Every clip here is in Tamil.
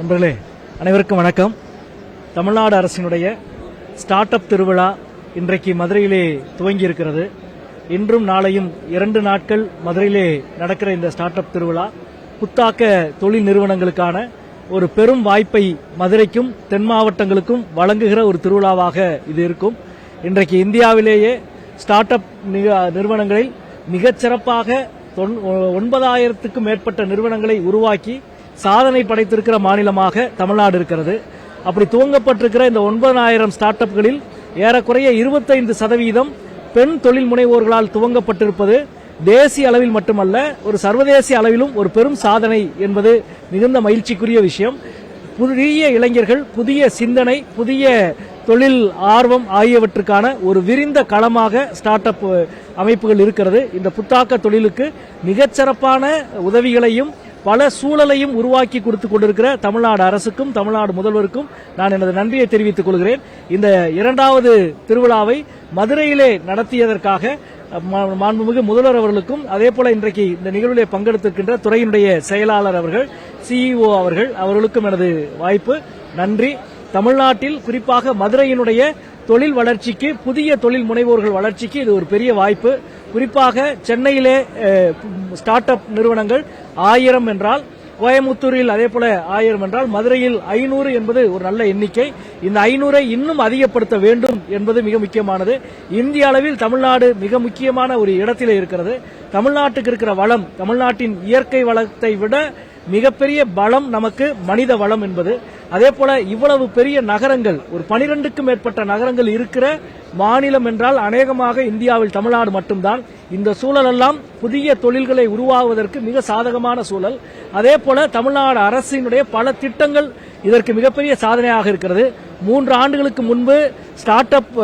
நண்பர்களே அனைவருக்கும் வணக்கம். தமிழ்நாடு அரசினுடைய ஸ்டார்ட் அப் திருவிழா இன்றைக்கு மதுரையிலே துவங்கி இருக்கிறது இன்றும் நாளையும் இரண்டு நாட்கள் மதுரையிலே நடக்கிற இந்த ஸ்டார்ட் அப் திருவிழா. புத்தாக்க தொழில் நிறுவனங்களுக்கான ஒரு பெரும் வாய்ப்பை மதுரைக்கும் தென் மாவட்டங்களுக்கும் வழங்குகிற ஒரு திருவிழாவாக இது இருக்கும். இன்றைக்கு இந்தியாவிலேயே ஸ்டார்ட் அப் நிறுவனங்களில் மிகச்சிறப்பாக தொன்- ஒன்பதாயிரத்துக்கும் மேற்பட்ட நிறுவனங்களை உருவாக்கி சாதனை படைத்திருக்கிற மாநிலமாக தமிழ்நாடு இருக்கிறது. அப்படி துவங்கப்பட்டிருக்கிற இந்த ஒன்பதாயிரம் ஸ்டார்ட் அப்களில் ஏறக்குறைய இருபத்தைந்து சதவீதம் பெண் தொழில் முனைவோர்களால் துவங்கப்பட்டிருப்பது தேசிய அளவில் மட்டுமல்ல ஒரு சர்வதேச அளவிலும் ஒரு பெரும் சாதனை என்பது மிகுந்த மகிழ்ச்சிக்குரிய விஷயம். புதிய இளைஞர்கள் புதிய சிந்தனை புதிய தொழில் ஆர்வம் ஆகியவற்றுக்கான ஒரு விரிந்த களமாக ஸ்டார்ட் அப் அமைப்புகள் இருக்கிறது. இந்த புத்தாக்க தொழிலுக்கு மிகச்சிறப்பான உதவிகளையும் பல சூழலையும் உருவாக்கி கொடுத்து கொண்டிருக்கிற தமிழ்நாடு அரசுக்கும் தமிழ்நாடு முதல்வருக்கும் நான் எனது நன்றியை தெரிவித்துக் கொள்கிறேன். இந்த இரண்டாவது திருவிழாவை மதுரையிலே நடத்தியதற்காக மாண்புமிகு முதல்வர் அவர்களுக்கும் அதே போல இன்றைக்கு இந்த நிகழ்விலே பங்கெடுத்திருக்கின்ற துறையினுடைய செயலாளர் அவர்கள் சிஇஓ அவர்கள் அவர்களுக்கும் எனது வாய்ப்பு. நன்றி. தமிழ்நாட்டில் குறிப்பாக மதுரையினுடைய தொழில் வளர்ச்சிக்கு புதிய தொழில் முனைவோர்கள் வளர்ச்சிக்கு இது ஒரு பெரிய வாய்ப்பு. குறிப்பாக சென்னையிலே ஸ்டார்ட் அப் நிறுவனங்கள் ஆயிரம் என்றால் கோயமுத்தூரில் அதே போல ஆயிரம் என்றால் மதுரையில் ஐநூறு என்பது ஒரு நல்ல எண்ணிக்கை. இந்த ஐநூறை இன்னும் அதிகப்படுத்த வேண்டும் என்பது மிக முக்கியமானது. இந்திய அளவில் தமிழ்நாடு மிக முக்கியமான ஒரு இடத்திலே இருக்கிறது. தமிழ்நாட்டுக்கு இருக்கிற வளம் தமிழ்நாட்டின் இயற்கை வளத்தை விட மிகப்பெரிய பலம் நமக்கு மனித வளம் என்பது. அதே போல இவ்வளவு பெரிய நகரங்கள் ஒரு பனிரெண்டுக்கும் மேற்பட்ட நகரங்கள் இருக்கிற மாநிலம் என்றால் அநேகமாக இந்தியாவில் தமிழ்நாடு மட்டும்தான். இந்த சூழலெல்லாம் புதிய தொழில்களை உருவாகுவதற்கு மிக சாதகமான சூழல். அதே போல தமிழ்நாடு அரசினுடைய பல திட்டங்கள் இதற்கு மிகப்பெரிய சாதனையாக இருக்கிறது. மூன்று ஆண்டுகளுக்கு முன்பு ஸ்டார்ட் அப்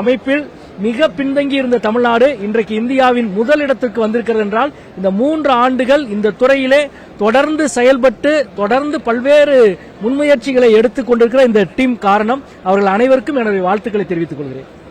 அமைப்பில் மிக பின்தங்கி இருந்த தமிழ்நாடு இன்றைக்கு இந்தியாவின் முதலிடத்துக்கு வந்திருக்கிறது என்றால் இந்த மூன்று ஆண்டுகள் இந்த துறையிலே தொடர்ந்து செயல்பட்டு தொடர்ந்து பல்வேறு முன்முயற்சிகளை எடுத்துக் கொண்டிருக்கிற இந்த டீம் காரணம். அவர்கள் அனைவருக்கும் எனது வாழ்த்துக்களை தெரிவித்துக் கொள்கிறேன்.